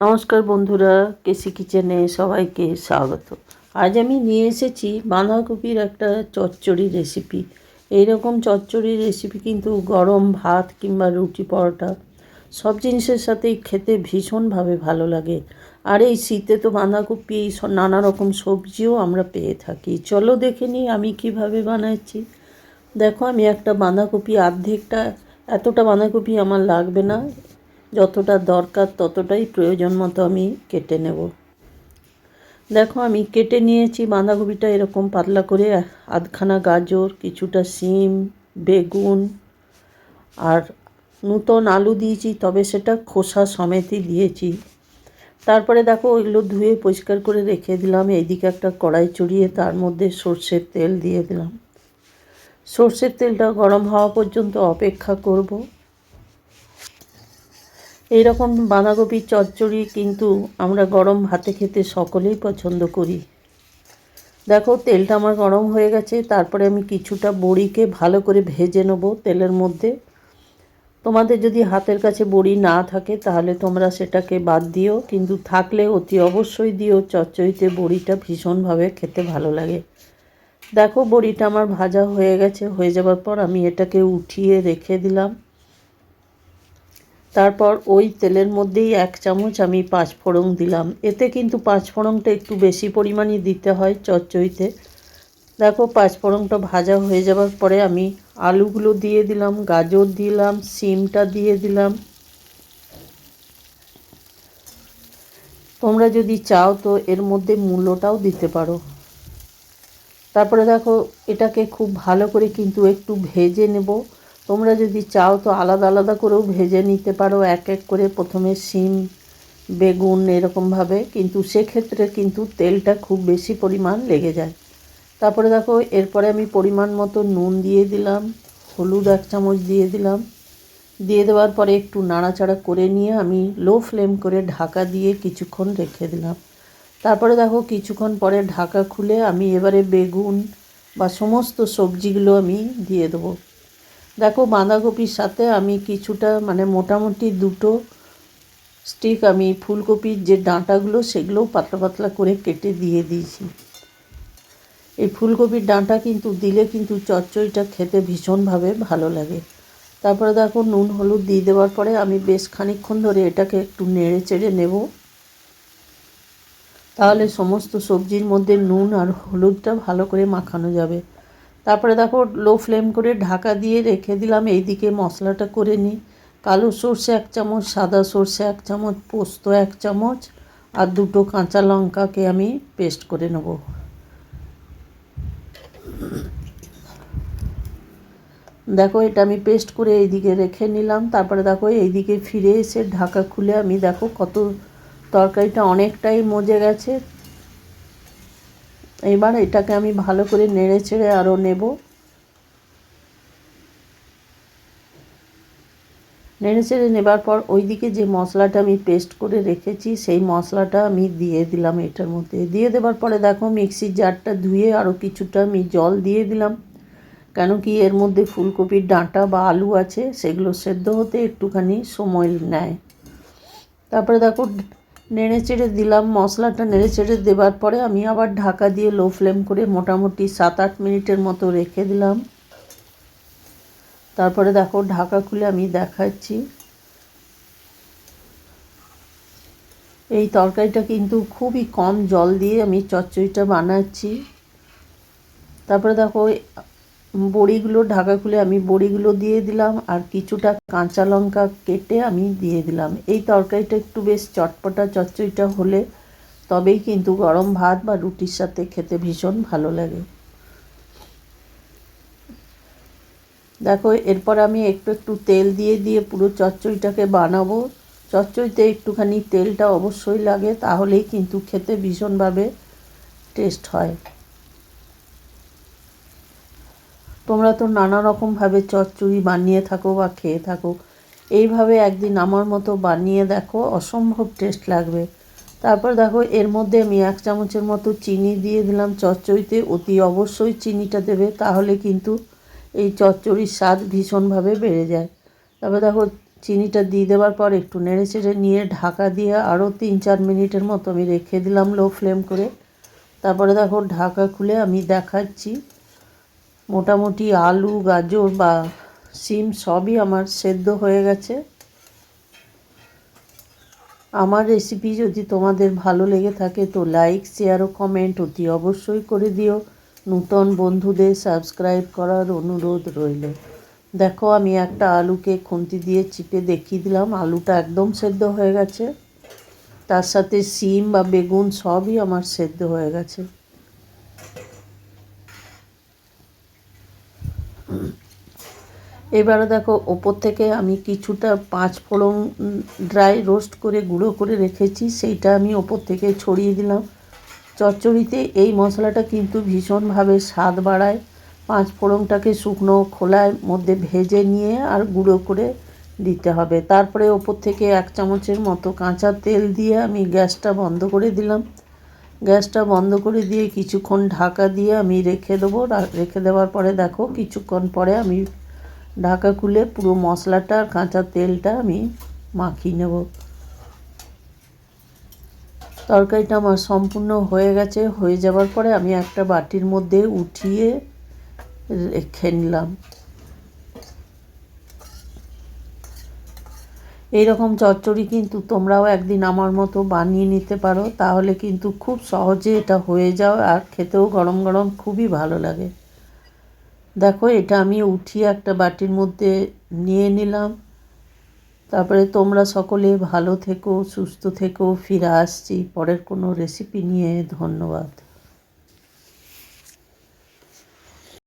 নমস্কার বন্ধুরা, কেসি কিচেনে সবাইকে স্বাগত। আজ আমি নিয়ে এসেছি বাঁধাকপির একটা চচ্চড়ি রেসিপি। এইরকম চচ্চড়ি রেসিপি কিন্তু গরম ভাত কিংবা রুটি পরোটা, সব জিনিসের সাথেই খেতে ভীষণভাবে ভালো লাগে। আর এই শীতে তো বাঁধাকপি নানা রকম সবজিও আমরা পেয়ে থাকি। চলো দেখে নিই আমি কীভাবে বানাচ্ছি। দেখো, আমি একটা বাঁধাকপি অর্ধেকটা এতটা বাঁধাকপি আমার লাগবে না। যতটা দরকার ততটাই প্রয়োজন মতো আমি কেটে নেব। দেখো, আমি কেটে নিয়েছি বাঁধাকপিটা এরকম পাতলা করে, আধখানা গাজর, কিছুটা সিম বেগুন আর নূতন আলু দিয়েছি, তবে সেটা খোসা সমেতই দিয়েছি। তারপরে দেখো, ওইগুলো ধুয়ে পরিষ্কার করে রেখে দিলাম। এইদিকে একটা কড়াই চড়িয়ে তার মধ্যে সর্ষের তেল দিয়ে দিলাম। সর্ষের তেলটা গরম হওয়া পর্যন্ত অপেক্ষা করব। এইরকম বাঁধাকপির চচ্চড়ি কিন্তু আমরা গরম ভাতে খেতে সকলেই পছন্দ করি। দেখো, তেলটা আমার গরম হয়ে গেছে, তারপরে আমি কিছুটা বড়িকে ভালো করে ভেজে নেব তেলের মধ্যে। তোমাদের যদি হাতের কাছে বড়ি না থাকে, তাহলে তোমরা সেটাকে বাদ দিও, কিন্তু থাকলে অতি অবশ্যই দিও, চচ্চড়িতে বড়িটা ভীষণভাবে খেতে ভালো লাগে। দেখো, বড়িটা আমার ভাজা হয়ে গেছে, হয়ে যাওয়ার পর আমি এটাকে উঠিয়ে রেখে দিলাম। তারপর ওই তেলের মধ্যেই এক চামচ আমি পাঁচফোড়ন দিলাম। এতে কিন্তু পাঁচফোড়নটা একটু বেশি পরিমাণই দিতে হয় চচ্চড়িতে। দেখো, পাঁচফোড়নটা ভাজা হয়ে যাওয়ার পরে আমি আলুগুলো দিয়ে দিলাম, গাজর দিলাম, সিমটা দিয়ে দিলাম। তোমরা যদি চাও তো এর মধ্যে মূল্যটাও দিতে পারো। তারপরে দেখো, এটাকে খুব ভালো করে কিন্তু একটু ভেজে নেব। তোমরা যদি চাও তো আলাদা আলাদা করেও ভেজে নিতে পারো এক এক করে প্রথমে শিম, বেগুন এরকমভাবে। কিন্তু সেক্ষেত্রে কিন্তু তেলটা খুব বেশি পরিমাণ লেগে যায়। তারপরে দেখো, এরপরে আমি পরিমাণ মতো নুন দিয়ে দিলাম, হলুদ এক চামচ দিয়ে দিলাম। দিয়ে দেওয়ার পরে একটু নাড়াচাড়া করে নিয়ে আমি লো ফ্লেম করে ঢাকা দিয়ে কিছুক্ষণ রেখে দিলাম। তারপরে দেখো, কিছুক্ষণ পরে ঢাকা খুলে আমি এবারে বেগুন বা সমস্ত সবজিগুলো আমি দিয়ে দেবো। দেখো বাঁধাকপির সাথে আমি কিছুটা মানে মোটামুটি দুটো স্টিক আমি, ফুলকপির যে ডাঁটাগুলো সেগুলোও পাতলা পাতলা করে কেটে দিয়ে দিয়েছি। এই ফুলকপির ডাঁটা কিন্তু, দিলে কিন্তু চচ্চড়িটা খেতে ভীষণভাবে ভালো লাগে। তারপরে দেখো নুন, হলুদ দিয়ে দেওয়ার পরে আমি বেশ খানিকক্ষণ ধরে এটাকে একটু নেড়ে চেড়ে নেব। তাহলে সমস্ত সবজির মধ্যে নুন আর হলুদটা ভালো করে মাখানো যাবে। তারপরে দেখো লো ফ্লেম করে ঢাকা দিয়ে রেখে দিলাম, এইদিকে মশলাটা করে নিই কালো সর্ষে এক চামচ, সাদা সর্ষে এক চামচ, পোস্ত এক চামচ আর দুটো কাঁচা লঙ্কাকে আমি পেস্ট করে নেব। দেখো এটা আমি পেস্ট করে এইদিকে রেখে নিলাম, তারপরে দেখো এইদিকে ফিরে এসে ঢাকা খুলে আমি দেখো কত তরকারিটা অনেকটাই মজে গেছে। এবার এটাকে আমি ভালো করে নেড়ে চেড়ে আরও নেব। নেড়ে চেড়ে নেবার পর ওইদিকে যে মশলাটা আমি পেস্ট করে রেখেছি, সেই মশলাটা আমি দিয়ে দিলাম এটার মধ্যে। দিয়ে দেওয়ার পরে দেখো মিক্সির জারটা ধুয়ে আরও কিছুটা আমি জল দিয়ে দিলাম। কেন কি এর মধ্যে ফুলকপির ডাঁটা বা আলু আছে, সেগুলো সেদ্ধ হতে একটুখানি সময় নেয়। তারপরে দেখো নেড়ে চেড়ে দিলাম, মশলাটা নেড়ে চেড়ে দেওয়ার পরে আমি আবার ঢাকা দিয়ে লো ফ্লেম করে মোটামুটি সাত আট মিনিটের মতো রেখে দিলাম। তারপরে দেখো ঢাকা খুলে আমি দেখাচ্ছি। এই তরকারিটা কিন্তু খুবই কম জল দিয়ে আমি চচ্চড়িটা বানাচ্ছি। তারপরে দেখো বড়িগুলো ঢাকা খুলে আমি বড়িগুলো দিয়ে দিলাম আর কিছুটা কাঁচা লঙ্কা কেটে আমি দিয়ে দিলাম। এই তরকারিটা একটু বেশ চটপটা চচ্চড়িটা হলে তবেই কিন্তু গরম ভাত বা রুটির সাথে খেতে ভীষণ ভালো লাগে। দেখো, এরপর আমি একটু একটু তেল দিয়ে দিয়ে পুরো চচ্চড়িটাকে বানাবো। চচ্চড়িতে একটুখানি তেলটা অবশ্যই লাগে, তাহলেই কিন্তু খেতে ভীষণভাবে টেস্ট হয়। তোমরা তো নানা রকমভাবে চচ্চড়ি বানিয়ে থাকো বা খেয়ে থাকো। এইভাবে একদিন আমার মতো বানিয়ে দেখো, অসম্ভব টেস্ট লাগবে। তারপর দেখো, এর মধ্যে আমি এক চামচের মতো চিনি দিয়ে দিলাম চচ্চড়িতে। অতি অবশ্যই চিনিটা দেবে, তাহলে কিন্তু এই চচ্চড়ির স্বাদ ভীষণভাবে বেড়ে যায়। তারপর দেখো, চিনিটা দিয়ে দেওয়ার পর একটু নেড়ে চেড়ে নিয়ে ঢাকা দিয়ে আরও তিন চার মিনিটের মতো আমি রেখে দিলাম লো ফ্লেম করে। তারপরে দেখো, ঢাকা খুলে আমি দেখাচ্ছি। মোটামুটি আলু, গাজর বা সিম সবই আমার সেদ্ধ হয়ে গেছে। আমার রেসিপি যদি তোমাদের ভালো লেগে থাকে তো লাইক শেয়ার ও কমেন্ট অতি অবশ্যই করে দিও। নূতন বন্ধুদের সাবস্ক্রাইব করার অনুরোধ রইল। দেখো, আমি একটা আলুকে খুন্তি দিয়ে চিপে দেখিয়ে দিলাম। আলুটা একদম সেদ্ধ হয়ে গেছে। তার সাথে সিম বা বেগুন সবই আমার সেদ্ধ হয়ে গেছে। এবারে দেখো, ওপর থেকে আমি কিছুটা পাঁচ ফোড়ন ড্রাই রোস্ট করে গুঁড়ো করে রেখেছি, সেইটা আমি ওপর থেকে ছড়িয়ে দিলাম। চচ্চড়িতে এই মশলাটা কিন্তু ভীষণভাবে স্বাদ বাড়ায়। পাঁচ ফোড়নটাকে শুকনো খোলায় মধ্যে ভেজে নিয়ে আর গুঁড়ো করে দিতে হবে। তারপরে ওপর থেকে এক চামচের মতো কাঁচা তেল দিয়ে আমি গ্যাসটা বন্ধ করে দিলাম। গ্যাসটা বন্ধ করে দিয়ে কিছুক্ষণ ঢাকা দিয়ে আমি রেখে দেবো। রেখে দেওয়ার পরে দেখো, কিছুক্ষণ পরে আমি ঢাকা খুলে পুরো মশলাটা আর কাঁচা তেলটা আমি মাখিয়ে নেব। তরকারিটা আমার সম্পূর্ণ হয়ে গেছে। হয়ে যাওয়ার পরে আমি একটা বাটির মধ্যে উঠিয়ে রেখে নিলাম। এইরকম চচ্চড়ি কিন্তু তোমরাও একদিন আমার মতো বানিয়ে নিতে পারো, তাহলে কিন্তু খুব সহজে এটা হয়ে যাও আর খেতেও গরম গরম খুবই ভালো লাগে। দেখো, এটা আমি উঠিয়ে একটা বাটির মধ্যে নিয়ে নিলাম। তারপরে তোমরা সকলে ভালো থেকো, সুস্থ থেকো, ফিরে আসছি। পরের কোনো রেসিপি নিয়ে, ধন্যবাদ।